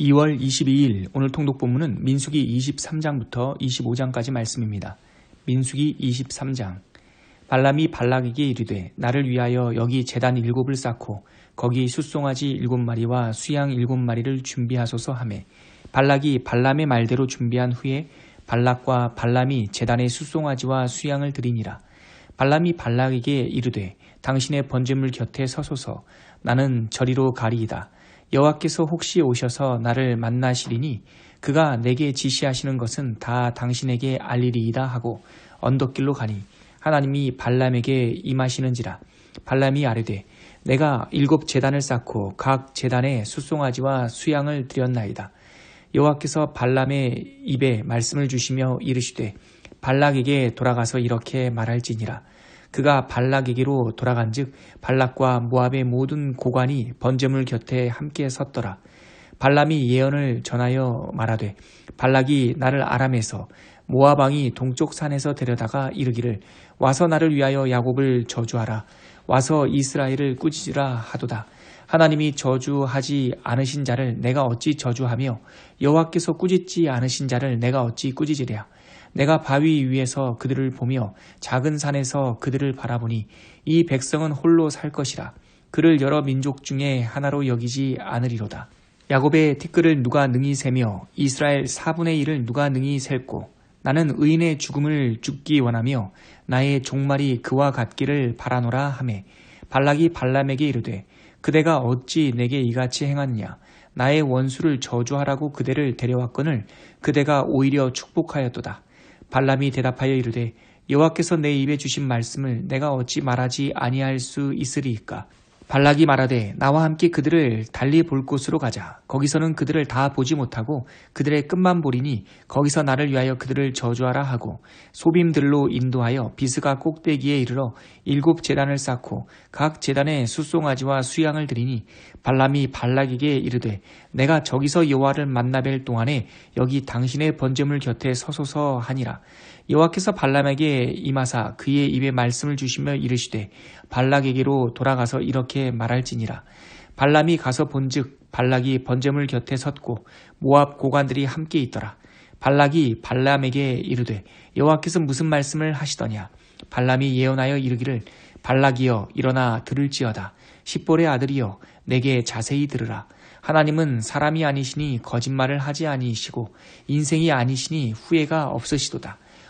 2월 22일 오늘 통독 본문은 민수기 23장부터 25장까지 말씀입니다. 민수기 23장. 발람이 발락에게 이르되 나를 위하여 여기 재단 일곱을 쌓고 거기 숫송아지 일곱 마리와 수양 일곱 마리를 준비하소서 하매 발락이 발람의 말대로 준비한 후에 발락과 발람이 재단에 숫송아지와 수양을 드리니라. 발람이 발락에게 이르되 당신의 번제물 곁에 서소서. 나는 저리로 가리이다 여호와께서 혹시 오셔서 나를 만나시리니 그가 내게 지시하시는 것은 다 당신에게 알리리이다 하고 언덕길로 가니 하나님이 발람에게 임하시는지라 발람이 아뢰되 내가 일곱 재단을 쌓고 각 재단에 숫송아지와 수양을 드렸나이다. 여호와께서 발람의 입에 말씀을 주시며 이르시되 발락에게 돌아가서 이렇게 말할지니라 그가 발락에게로 돌아간즉 발락과 모압의 모든 고관이 번제물 곁에 함께 섰더라. 발람이 예언을 전하여 말하되 발락이 나를 아람에서 모압 왕이 동쪽 산에서 데려다가 이르기를 와서 나를 위하여 야곱을 저주하라 와서 이스라엘을 꾸짖으라 하도다. 하나님이 저주하지 않으신 자를 내가 어찌 저주하며 여호와께서 꾸짖지 않으신 자를 내가 어찌 꾸짖으랴. 내가 바위 위에서 그들을 보며 작은 산에서 그들을 바라보니 이 백성은 홀로 살 것이라. 그를 여러 민족 중에 하나로 여기지 않으리로다. 야곱의 티끌을 누가 능히 세며 이스라엘 4분의 1을 누가 능히 셀고 나는 의인의 죽음을 죽기 원하며 나의 종말이 그와 같기를 바라노라 하매 발락이 발람에게 이르되 그대가 어찌 내게 이같이 행하느냐 나의 원수를 저주하라고 그대를 데려왔거늘 그대가 오히려 축복하였도다. 발람이 대답하여 이르되 여호와께서 내 입에 주신 말씀을 내가 어찌 말하지 아니할 수 있으리이까 발락이 말하되 나와 함께 그들을 달리 볼 곳으로 가자. 거기서는 그들을 다 보지 못하고 그들의 끝만 보리니 거기서 나를 위하여 그들을 저주하라 하고 소빔들로 인도하여 비스가 꼭대기에 이르러 일곱 재단을 쌓고 각 재단에 숫송아지와 수양을 드리니 발람이 발락에게 이르되 내가 저기서 여호와를 만나뵐 동안에 여기 당신의 번제물 곁에 서소서 하니라. 여호와께서 발람에게 임하사 그의 입에 말씀을 주시며 이르시되 발락에게로 돌아가서 이렇게 말할지니라. 발람이 가서 본즉 발락이 번제물 곁에 섰고 모압 고관들이 함께 있더라. 발락이 발람에게 이르되 여호와께서 무슨 말씀을 하시더냐? 발람이 예언하여 이르기를 발락이여 일어나 들을지어다. 십볼의 아들이여 내게 자세히 들으라. 하나님은 사람이 아니시니 거짓말을 하지 아니시고 인생이 아니시니 후회가 없으시도다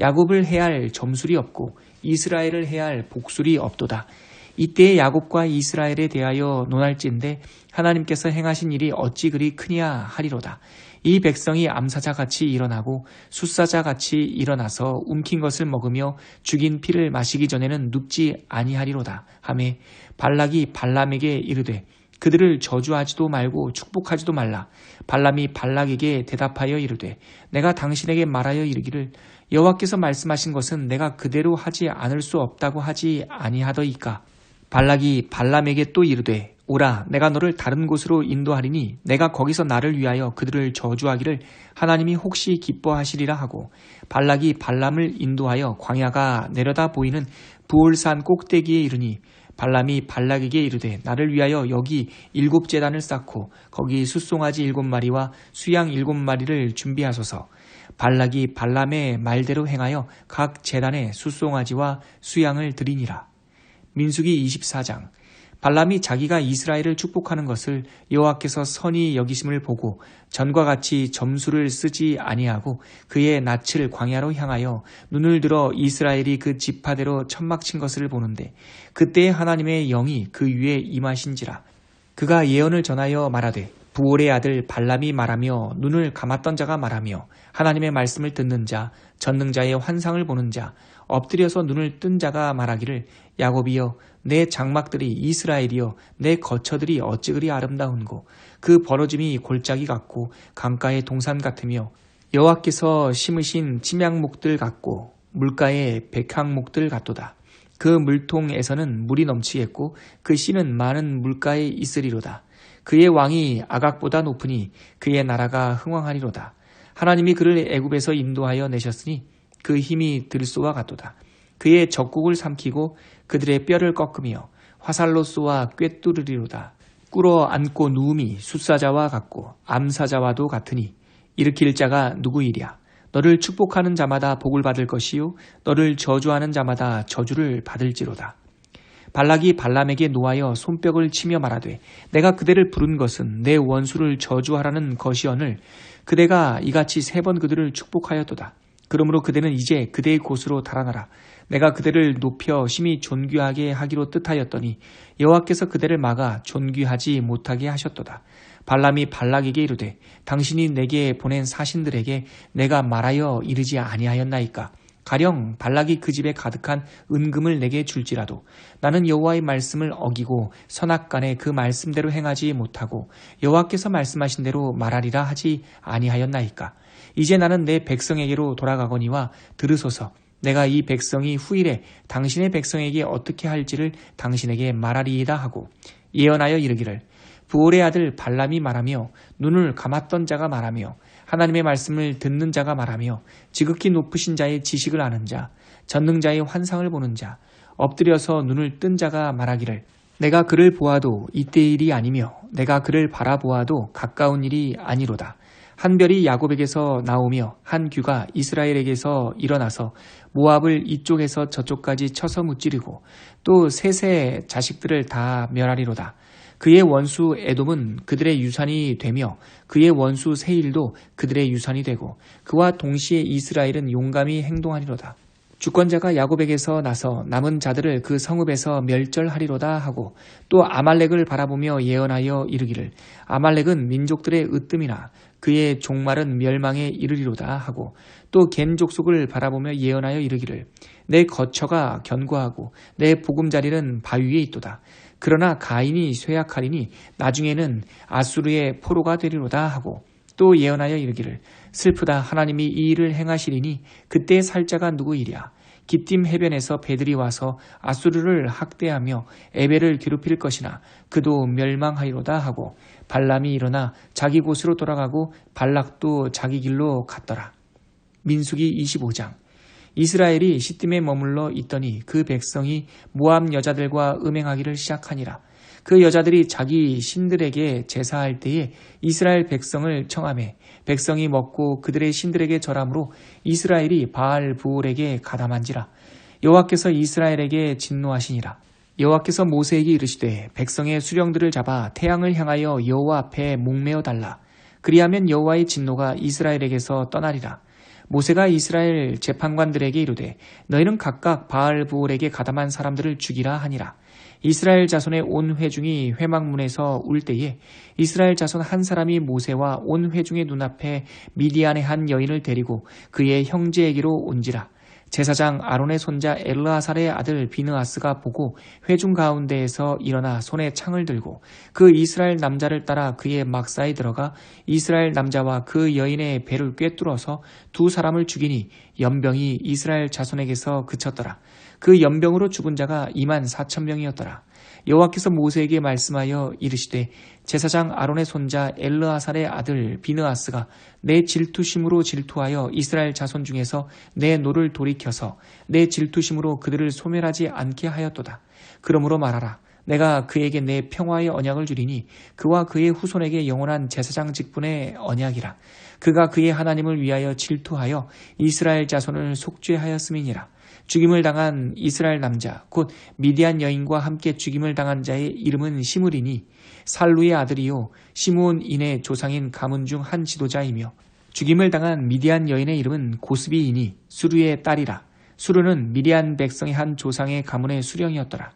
야곱을 해할 점술이 없고 이스라엘을 해할 복술이 없도다. 이때 야곱과 이스라엘에 대하여 논할진데 하나님께서 행하신 일이 어찌 그리 크냐 하리로다. 이 백성이 암사자 같이 일어나고 숫사자 같이 일어나서 움킨 것을 먹으며 죽인 피를 마시기 전에는 눕지 아니하리로다. 하매 발락이 발람에게 이르되 그들을 저주하지도 말고 축복하지도 말라. 발람이 발락에게 대답하여 이르되 내가 당신에게 말하여 이르기를 여호와께서 말씀하신 것은 내가 그대로 하지 않을 수 없다고 하지 아니하더이까. 발락이 발람에게 또 이르되 오라 내가 너를 다른 곳으로 인도하리니 내가 거기서 나를 위하여 그들을 저주하기를 하나님이 혹시 기뻐하시리라 하고 발락이 발람을 인도하여 광야가 내려다 보이는 부올산 꼭대기에 이르니 발람이 발락에게 이르되 나를 위하여 여기 일곱 재단을 쌓고 거기 숫송아지 일곱 마리와 수양 일곱 마리를 준비하소서. 발락이 발람의 말대로 행하여 각 재단에 숫송아지와 수양을 드리니라. 민수기 24장 발람이 자기가 이스라엘을 축복하는 것을 여호와께서 선히 여기심을 보고 전과 같이 점수를 쓰지 아니하고 그의 낯을 광야로 향하여 눈을 들어 이스라엘이 그 지파대로 천막친 것을 보는데 그때 하나님의 영이 그 위에 임하신지라. 그가 예언을 전하여 말하되 부올의 아들 발람이 말하며 눈을 감았던 자가 말하며 하나님의 말씀을 듣는 자 전능자의 환상을 보는 자 엎드려서 눈을 뜬 자가 말하기를 야곱이여 내 장막들이 이스라엘이여 내 거처들이 어찌 그리 아름다운고 그 벌어짐이 골짜기 같고 강가의 동산 같으며 여호와께서 심으신 침향목들 같고 물가의 백향목들 같도다. 그 물통에서는 물이 넘치겠고 그 씨는 많은 물가에 있으리로다. 그의 왕이 아각보다 높으니 그의 나라가 흥왕하리로다. 하나님이 그를 애굽에서 인도하여 내셨으니 그 힘이 들소와 같도다. 그의 적국을 삼키고 그들의 뼈를 꺾으며 화살로 쏘아 꿰뚫으리로다. 꿇어 앉고 누움이 숫사자와 같고 암사자와도 같으니 일으킬 자가 누구이랴. 너를 축복하는 자마다 복을 받을 것이요 너를 저주하는 자마다 저주를 받을지로다. 발락이 발람에게 노하여 손뼉을 치며 말하되 내가 그대를 부른 것은 내 원수를 저주하라는 것이언을 그대가 이같이 세 번 그들을 축복하였도다. 그러므로 그대는 이제 그대의 곳으로 달아나라. 내가 그대를 높여 심히 존귀하게 하기로 뜻하였더니 여호와께서 그대를 막아 존귀하지 못하게 하셨도다. 발람이 발락에게 이르되 당신이 내게 보낸 사신들에게 내가 말하여 이르지 아니하였나이까? 가령 발락이 그 집에 가득한 은금을 내게 줄지라도 나는 여호와의 말씀을 어기고 선악간에 그 말씀대로 행하지 못하고 여호와께서 말씀하신 대로 말하리라 하지 아니하였나이까? 이제 나는 내 백성에게로 돌아가거니와 들으소서 내가 이 백성이 후일에 당신의 백성에게 어떻게 할지를 당신에게 말하리이다 하고 예언하여 이르기를 부올의 아들 발람이 말하며 눈을 감았던 자가 말하며 하나님의 말씀을 듣는 자가 말하며 지극히 높으신 자의 지식을 아는 자, 전능자의 환상을 보는 자, 엎드려서 눈을 뜬 자가 말하기를 내가 그를 보아도 이때 일이 아니며 내가 그를 바라보아도 가까운 일이 아니로다. 한 별이 야곱에게서 나오며 한 규가 이스라엘에게서 일어나서 모압을 이쪽에서 저쪽까지 쳐서 무찌르고 또 셋의 자식들을 다 멸하리로다. 그의 원수 에돔은 그들의 유산이 되며 그의 원수 세일도 그들의 유산이 되고 그와 동시에 이스라엘은 용감히 행동하리로다. 주권자가 야곱에게서 나서 남은 자들을 그 성읍에서 멸절하리로다 하고 또 아말렉을 바라보며 예언하여 이르기를 아말렉은 민족들의 으뜸이나 그의 종말은 멸망에 이르리로다 하고 또 겐 족속을 바라보며 예언하여 이르기를 내 거처가 견고하고 내 보금자리는 바위에 있도다. 그러나 가인이 쇠약하리니 나중에는 아수르의 포로가 되리로다 하고 또 예언하여 이르기를 슬프다 하나님이 이 일을 행하시리니 그때 살자가 누구이랴 기띔 해변에서 배들이 와서 아수르를 학대하며 에베를 괴롭힐 것이나 그도 멸망하리로다 하고 발람이 일어나 자기 곳으로 돌아가고 발락도 자기 길로 갔더라. 민숙이 25장 이스라엘이 시딤에 머물러 있더니 그 백성이 모함 여자들과 음행하기를 시작하니라. 그 여자들이 자기 신들에게 제사할 때에 이스라엘 백성을 청함해 백성이 먹고 그들의 신들에게 절함으로 이스라엘이 바알 부올에게 가담한지라. 여호와께서 이스라엘에게 진노하시니라. 여호와께서 모세에게 이르시되 백성의 수령들을 잡아 태양을 향하여 여호와 앞에 목매어 달라. 그리하면 여호와의 진노가 이스라엘에게서 떠나리라. 모세가 이스라엘 재판관들에게 이르되 너희는 각각 바알 부올에게 가담한 사람들을 죽이라 하니라. 이스라엘 자손의 온 회중이 회막문에서 울 때에 이스라엘 자손 한 사람이 모세와 온 회중의 눈앞에 미디안의 한 여인을 데리고 그의 형제에게로 온지라. 제사장 아론의 손자 엘르아살의 아들 비느아스가 보고 회중 가운데에서 일어나 손에 창을 들고 그 이스라엘 남자를 따라 그의 막사에 들어가 이스라엘 남자와 그 여인의 배를 꿰뚫어서 두 사람을 죽이니 연병이 이스라엘 자손에게서 그쳤더라. 그 연병으로 죽은 자가 2만 4천 명이었더라. 여호와께서 모세에게 말씀하여 이르시되 제사장 아론의 손자 엘르아살의 아들 비느아스가 내 질투심으로 질투하여 이스라엘 자손 중에서 내 노를 돌이켜서 내 질투심으로 그들을 소멸하지 않게 하였도다. 그러므로 말하라. 내가 그에게 내 평화의 언약을 주리니 그와 그의 후손에게 영원한 제사장 직분의 언약이라. 그가 그의 하나님을 위하여 질투하여 이스라엘 자손을 속죄하였음이니라. 죽임을 당한 이스라엘 남자 곧 미디안 여인과 함께 죽임을 당한 자의 이름은 시므리니 살루의 아들이요 시므온인의 조상인 가문 중 한 지도자이며 죽임을 당한 미디안 여인의 이름은 고스비이니 수루의 딸이라. 수루는 미디안 백성의 한 조상의 가문의 수령이었더라.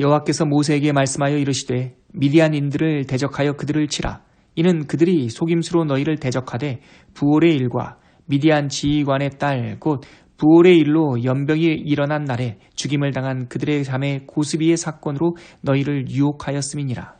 여호와께서 모세에게 말씀하여 이르시되 미디안인들을 대적하여 그들을 치라. 이는 그들이 속임수로 너희를 대적하되 부올의 일과 미디안 지휘관의 딸 곧 부올의 일로 연병이 일어난 날에 죽임을 당한 그들의 자매 고스비의 사건으로 너희를 유혹하였음이니라.